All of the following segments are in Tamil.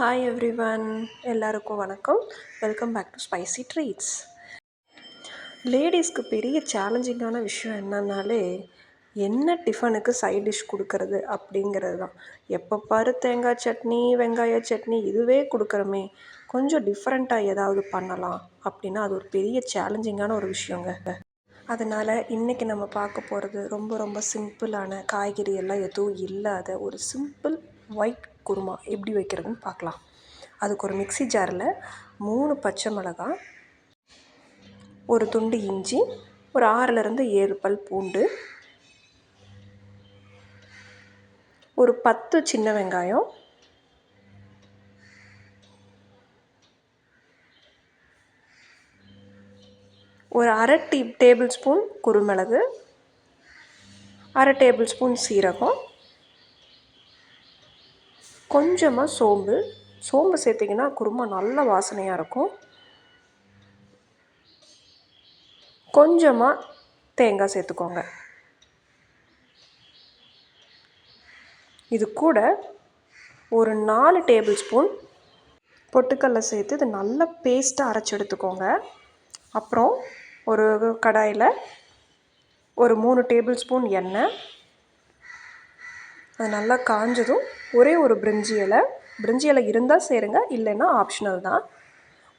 ஹாய் எவ்ரி ஒன் எல்லாருக்கும் வணக்கம். Welcome back to spicy treats லேடிஸ்க்கு பெரிய சேலஞ்சிங்கான விஷயம் என்னன்னாலே என்ன டிஃபனுக்கு சைட் டிஷ் கொடுக்கறது அப்படிங்கிறது தான். எப்போ பாரு தேங்காய் சட்னி வெங்காய சட்னி இதுவே கொடுக்குறோமே. கொஞ்சம் டிஃப்ரெண்ட்டாக ஏதாவது பண்ணலாம் அப்படின்னா அது ஒரு பெரிய சேலஞ்சிங்கான ஒரு விஷயங்க. அதனால் இன்றைக்கி நம்ம பார்க்க போகிறது ரொம்ப ரொம்ப சிம்பிளான காய்கறி எல்லாம் எதுவும் இல்லாத ஒரு சிம்பிள் ஒயிட் குருமா எப்படி வைக்கிறதுன்னு பார்க்கலாம். அதுக்கு ஒரு மிக்ஸி ஜாரில் மூணு பச்சை மிளகாய் ஒரு துண்டு இஞ்சி ஒரு ஆறுலேருந்து ஏழு பல் பூண்டு ஒரு பத்து சின்ன வெங்காயம் ஒரு அரை டீ டேபிள் ஸ்பூன் குருமிளகு அரை டேபிள் ஸ்பூன் சீரகம் கொஞ்சமாக சோம்பு. சோம்பு சேர்த்திங்கன்னா குருமா நல்ல வாசனையாக இருக்கும். கொஞ்சமாக தேங்காய் சேர்த்துக்கோங்க. இது கூட ஒரு நாலு டேபிள் ஸ்பூன் பொட்டுக்கடலை சேர்த்து இது நல்லா பேஸ்ட்டாக அரைச்சி எடுத்துக்கோங்க. அப்புறம் ஒரு கடாயில் ஒரு மூணு டேபிள் ஸ்பூன் எண்ணெய் அது நல்லா காஞ்சதும் ஒரே ஒரு பிரிஞ்சி இலை. பிரிஞ்சி இலை இருந்தால் சேருங்க இல்லைன்னா ஆப்ஷனல் தான்.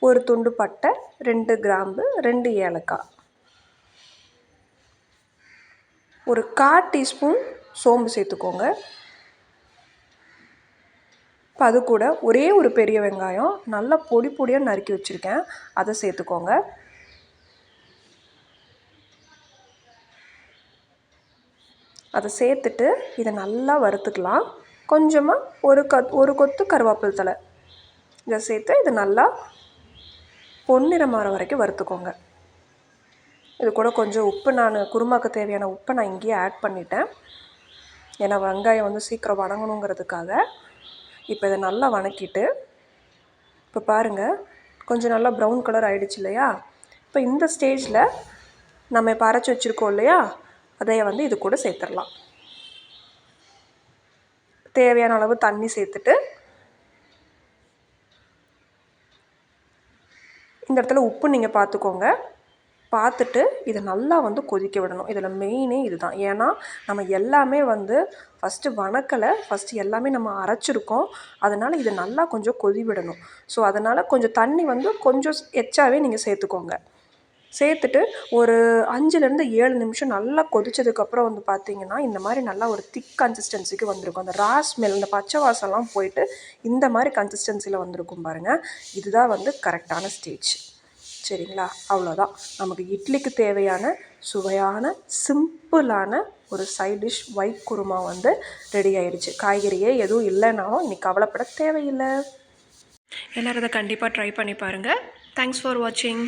ஒரு துண்டு பட்டை ரெண்டு கிராம்பு ரெண்டு ஏலக்காய். ஒரு கால் டீஸ்பூன் சோம்பு சேர்த்துக்கோங்க. இப்போ அது கூட ஒரே ஒரு பெரிய வெங்காயம் நல்லா பொடி பொடியாக நறுக்கி வச்சுருக்கேன். அதை சேர்த்துக்கோங்க. அதை சேர்த்துட்டு இதை நல்லா வறுத்துக்கலாம். கொஞ்சமாக ஒரு கத் ஒரு கொத்து கருவேப்பில் தலை இதை சேர்த்து இது நல்லா பொன்னிறமாற வரைக்கும் வறுத்துக்கோங்க. இது கூட கொஞ்சம் உப்பு நான் குருமாக்கு தேவையான உப்பை நான் இங்கேயே ஆட் பண்ணிட்டேன். ஏன்னா வெங்காயம் வந்து சீக்கிரம் வணங்கணுங்கிறதுக்காக இப்போ இதை நல்லா வணக்கிட்டு இப்போ பாருங்கள் கொஞ்சம் நல்லா ப்ரௌன் கலர் ஆகிடுச்சு இல்லையா? இப்போ இந்த ஸ்டேஜில் நம்ம இப்போ அரைச்சி வச்சுருக்கோம் இல்லையா? அதை வந்து இது கூட சேர்த்துடலாம் தேவையான அளவு தண்ணி சேர்த்துட்டு இந்த இடத்துல உப்பு நீங்கள் பார்த்துக்கோங்க பார்த்துட்டு இதை நல்லா வந்து கொதிக்க விடணும். இதில் மெயினே இதுதான். ஏன்னா நம்ம எல்லாமே வந்து ஃபஸ்ட்டு வணக்கலை ஃபஸ்ட்டு எல்லாமே நம்ம அரைச்சிருக்கோம். அதனால் இதை நல்லா கொஞ்சம் கொதி விடணும் ஸோ அதனால் கொஞ்சம் தண்ணி வந்து கொஞ்சம் எச்சாவே நீங்கள் சேர்த்துக்கோங்க. சேர்த்துட்டு ஒரு அஞ்சுலேருந்து ஏழு நிமிஷம் நல்லா கொதித்ததுக்கப்புறம் வந்து பார்த்திங்கன்னா இந்த மாதிரி நல்லா ஒரு திக் கன்சிஸ்டன்சிக்கு வந்திருக்கும். அந்த ரா ஸ்மெல் இந்த பச்சை வாசம்லாம் போயிட்டு இந்த மாதிரி கன்சிஸ்டன்சியில் வந்திருக்கும் பாருங்கள் இதுதான் வந்து கரெக்டான ஸ்டேஜ் சரிங்களா? அவ்வளோதான். நமக்கு இட்லிக்கு தேவையான சுவையான சிம்பிளான ஒரு சைட் டிஷ் ஒயிட் குருமா வந்து ரெடி ஆயிடுச்சு. காய்கறியே எதுவும் இல்லைனாலும் இன்றைக்கி கவலைப்பட தேவையில்லை. எல்லோரும் இதை கண்டிப்பாக ட்ரை பண்ணி பாருங்கள் தேங்க்ஸ் ஃபார் வாட்சிங்